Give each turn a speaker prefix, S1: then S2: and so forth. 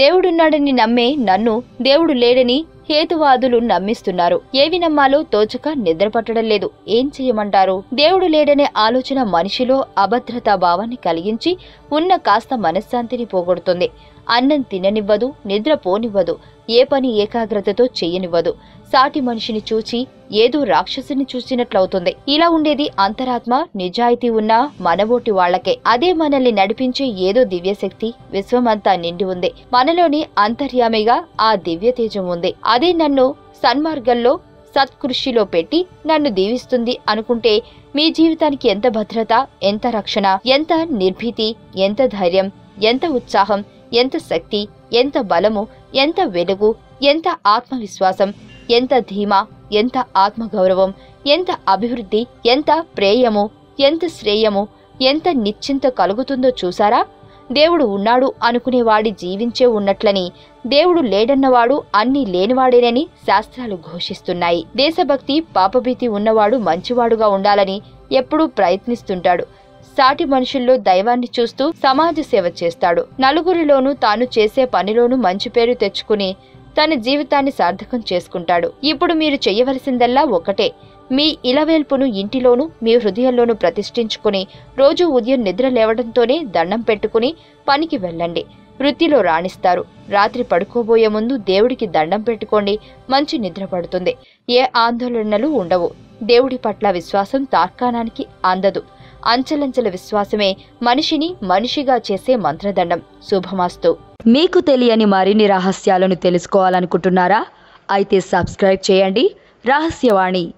S1: దేవుడున్నాడని నమ్మే నన్ను దేవుడు లేడని హేతువాదులు నమ్మిస్తున్నారు. ఏవి నమ్మాలో తోచక నిద్రపట్టడం లేదు. ఏం చేయమంటారు? దేవుడు లేడనే ఆలోచన మనిషిలో అభద్రతా భావాన్ని కలిగించి ఉన్న కాస్త మనశ్శాంతిని పోగొడుతుంది. అన్నం తిననివ్వదు నిద్ర పోనివ్వదు. ఏ పని ఏకాగ్రతతో చేయనివ్వదు. సాటి మనిషిని చూచి ఏదో రాక్షసుని చూసినట్లవుతుంది. ఇలా ఉండేది అంతరాత్మ నిజాయితీ ఉన్న మనబోటి వాళ్ళకే అదే మనల్ని నడిపించే ఏదో దివ్యశక్తి విశ్వమంతా నిండి ఉంది. మనలోని అంతర్యామిగా ఆ దివ్య తేజం ఉంది. అదే నన్ను సన్మార్గంలో సత్కృషిలో పెట్టి నన్ను దీవిస్తుంది అనుకుంటే మీ జీవితానికి ఎంత భద్రత ఎంత రక్షణ ఎంత నిర్భీతి ఎంత ధైర్యం ఎంత ఉత్సాహం ఎంత శక్తి ఎంత బలము ఎంత వెలుగు ఎంత ఆత్మవిశ్వాసం ఎంత ధీమా ఎంత ఆత్మగౌరవం ఎంత అభివృద్ధి ఎంత ప్రేయము ఎంత శ్రేయము ఎంత నిశ్చింత కలుగుతుందో చూసారా దేవుడు ఉన్నాడు అనుకునేవాడి జీవించే ఉన్నట్లని దేవుడు లేడన్నవాడు అన్ని లేనివాడేనని శాస్త్రాలు ఘోషిస్తున్నాయి. దేశభక్తి పాపభీతి ఉన్నవాడు మంచివాడుగా ఉండాలని ఎప్పుడూ ప్రయత్నిస్తుంటాడు. సాటి మనుషుల్లో దైవాన్ని చూస్తూ సమాజ సేవ చేస్తాడు. నలుగురిలోనూ తాను చేసే పనిలోనూ మంచి పేరు తెచ్చుకుని తన జీవితాన్ని సార్థకం చేసుకుంటాడు. ఇప్పుడు మీరు చెయ్యవలసిందల్లా ఒకటే. మీ ఇలవేల్పును ఇంటిలోనూ మీ హృదయంలోనూ ప్రతిష్ఠించుకుని రోజు ఉదయం నిద్ర లేవడంతోనే దండం పెట్టుకుని పనికి వెళ్ళండి. వృత్తిలో రాణిస్తారు. రాత్రి పడుకోబోయే ముందు దేవుడికి దండం పెట్టుకోండి. మంచి నిద్ర పడుతుంది. ఏ ఆందోళనలు ఉండవు. దేవుడి పట్ల విశ్వాసం తార్కాణానికి అందదు. అంచలంచల విశ్వాసమే మనిషిని మనిషిగా చేసే మంత్రదండం. శుభమాస్తు.
S2: మీకు తెలియని మరిన్ని రహస్యాలను తెలుసుకోవాలనుకుంటున్నారా? అయితే సబ్స్క్రైబ్ చేయండి. రహస్యవాణి.